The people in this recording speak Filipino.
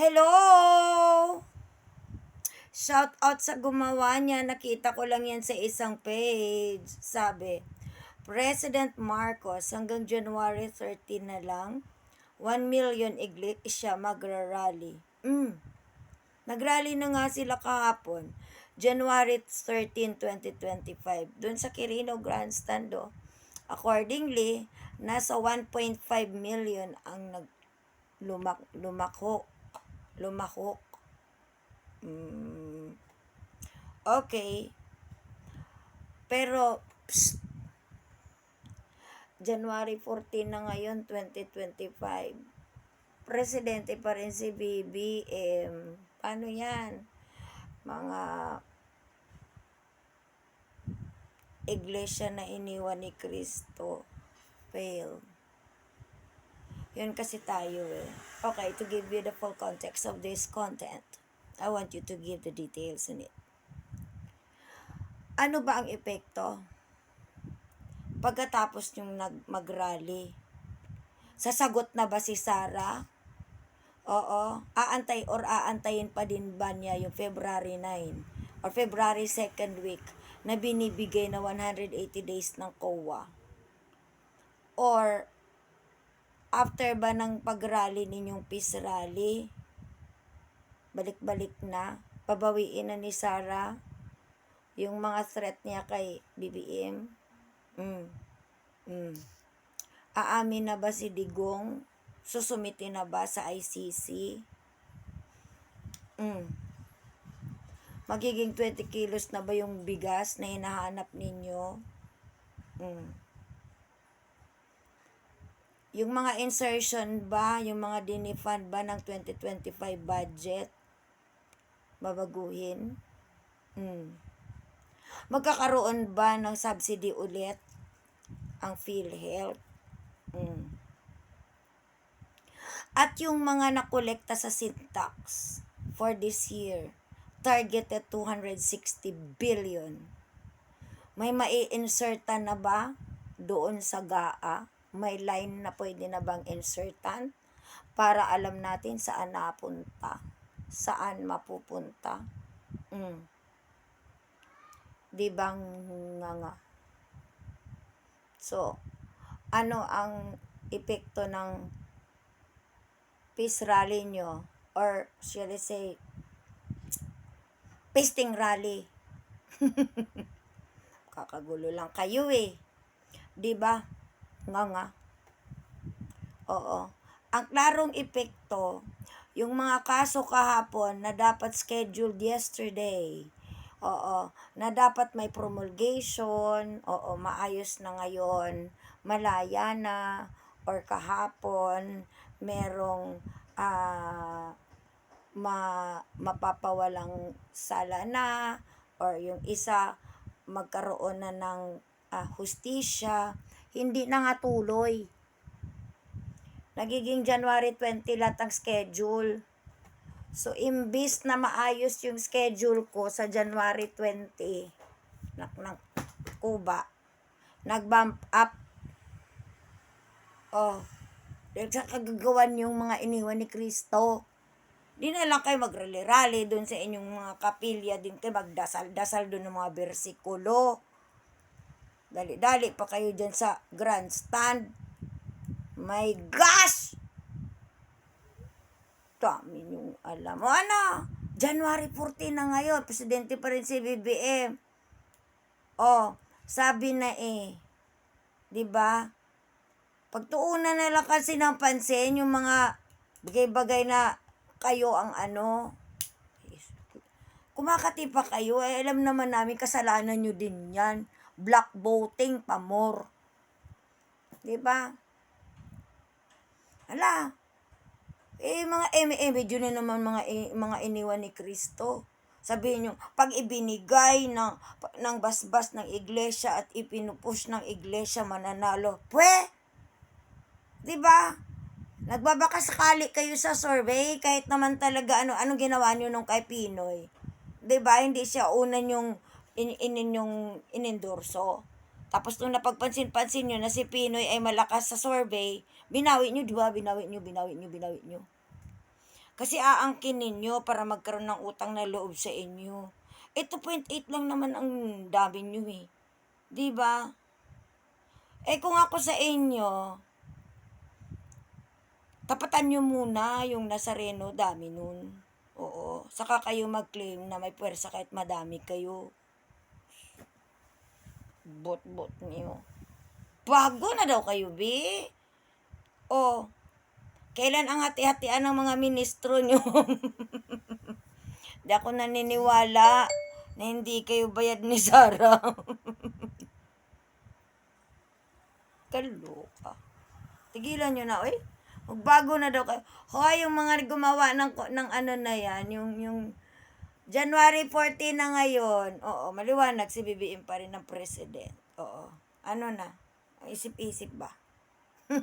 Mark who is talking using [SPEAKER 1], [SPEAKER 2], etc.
[SPEAKER 1] Hello! Shout out sa gumawa niya. Nakita ko lang yan sa isang page. Sabi, President Marcos hanggang January 13 na lang, 1 million iglesia magra-rally. Mm. Nagrally na nga sila kahapon. January 13, 2025. Doon sa Quirino Grandstand, oh. Accordingly, nasa 1.5 million ang nag lumak lumako lumahok. Mm. Okay. Pero, psst, January 14 na ngayon, 2025. Presidente pa rin si BBM. Paano yan? Mga iglesia na iniwan ni Kristo. Fail. Yun kasi tayo eh. Okay, to give you the full context of this content, I want you to give the details in it. Ano ba ang epekto? Pagkatapos yung nag mag-rally, sasagot na ba si Sarah? Oo. Aantay or aantayin pa din ba niya yung February 9 or February 2nd week na binibigay na 180 days ng COA? Or after ba ng pag-rally ninyong peace rally, balik-balik na, pabawiin na ni Sarah yung mga threat niya kay BBM. Mm. Mm. Aamin na ba si Digong? Susumiti na ba sa ICC? Mm. Magiging 20 kilos na ba yung bigas na hinahanap ninyo? Mm. Yung mga insertion ba, yung mga dinifund ba ng 2025 budget, babaguhin? Mm. Magkakaroon ba ng subsidy ulit ang PhilHealth? Mm. At yung mga nakolekta sa Syntax for this year, targeted 260 billion. May mai-insertan na ba doon sa GAA? May line na pwede na bang insertan para alam natin saan napunta, saan mapupunta. Mm. Di bang nga nga? So, ano ang epekto ng peace rally nyo? Or, shall I say, pasting rally. Kakagulo lang kayo eh. Di ba? Nga. Oo. Ang klarong epekto, yung mga kaso kahapon na dapat scheduled yesterday, oo, na dapat may promulgation, oo, maayos na ngayon, malaya na, or kahapon, merong ah ma, mapapawalang sala na, or yung isa, magkaroon na ng ah, hustisya, hindi na nga tuloy. Nagiging January 20 lahat ang schedule. So, imbis na maayos yung schedule ko sa January 20, nak nak Kuba, nag-bump up. Oh, dahil sa kagagawan yung mga iniwan ni Kristo. Di na lang kayo magrally-rally doon sa inyong mga kapilya din kayo magdasal-dasal doon ng mga bersikulo. Dali-dali pa kayo dyan sa grandstand. My gosh! Dami yung alam mo. Ano? January 14 na ngayon. Presidente pa rin si BBM. Oh, sabi na eh. 'Di ba? Pagtuunan na lang kasi ng pansin yung mga bagay-bagay na kayo ang ano. Kumakati pa kayo. Eh, alam naman namin kasalanan nyo din yan. Black voting, pamor. 'Di ba? Ala, eh, mga eme-eme, yun na naman mga, mga iniwan ni Kristo. Sabihin nyo, pag ibinigay ng, ng basbas ng iglesia at ipinupush ng iglesia, mananalo. Pwe! Di ba? Nagbabaka sakali kayo sa survey, kahit naman talaga, ano, anong ginawa nyo nung kay Pinoy? Di ba? Hindi siya una yung in, in, yung inendorso. Tapos nung napagpansin-pansin nyo na si Pinoy ay malakas sa survey, binawi nyo, di ba? Binawi nyo, binawi nyo, binawi nyo. Kasi aangkin ninyo para magkaroon ng utang na loob sa inyo. Eh, 2.8 lang naman ang dami nyo eh. Di ba? Eh, kung ako sa inyo, tapatan nyo muna yung Nazareno, dami nun. Oo. Saka kayo mag-claim na may pwersa kahit madami kayo. Bot-bot niyo. Bago na daw kayo, bi. O, kailan ang hati-hatian ng mga ministro nyo? Di ako naniniwala na hindi kayo bayad ni Sarah. Kaloka. Tigilan nyo na, oy. Magbago na daw kayo. Hoy, yung mga gumawa ng, ng ano na yan, yung, yung January 14 na ngayon, oo, maliwanag si BBM pa rin ng president. Oo. Ano na? Isip-isip ba?